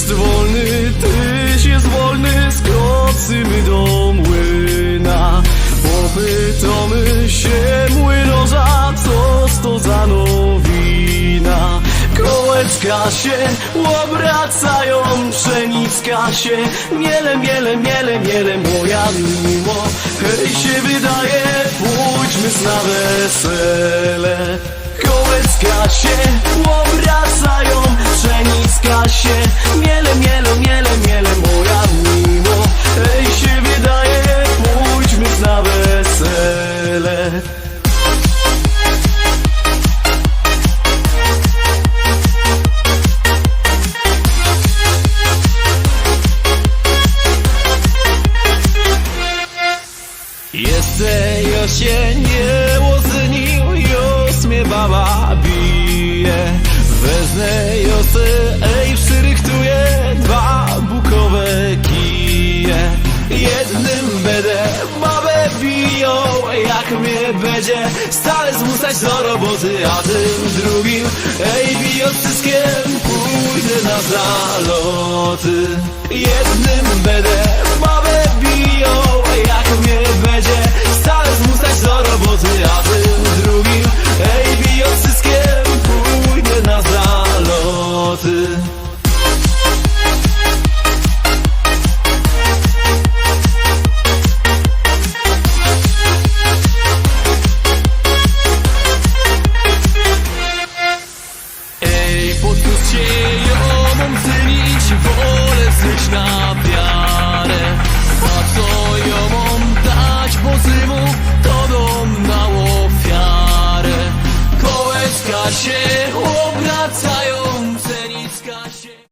jest wolny, tyś jest wolny Z do młyna Popytamy się młynarza, co to za nowina. Kołeczka się obracają, pszenicka się Miele, miele, miele, miele, moja miło Hej się wydaje, pójdźmy na wesele. Kołeczka się wesele. Jeste jesień, nie łoznił, już mnie baba bije Wezmę będzie Stale zmuszać do roboty, a tym drugim Ej, bijąc cyskiem, pójdę na zaloty. Jednym będę Podpust się ją omcynić, wolę zryć na wiarę. A co ją dać pozywu, to dom na ofiarę? Kołeczka się obracają, cenicka się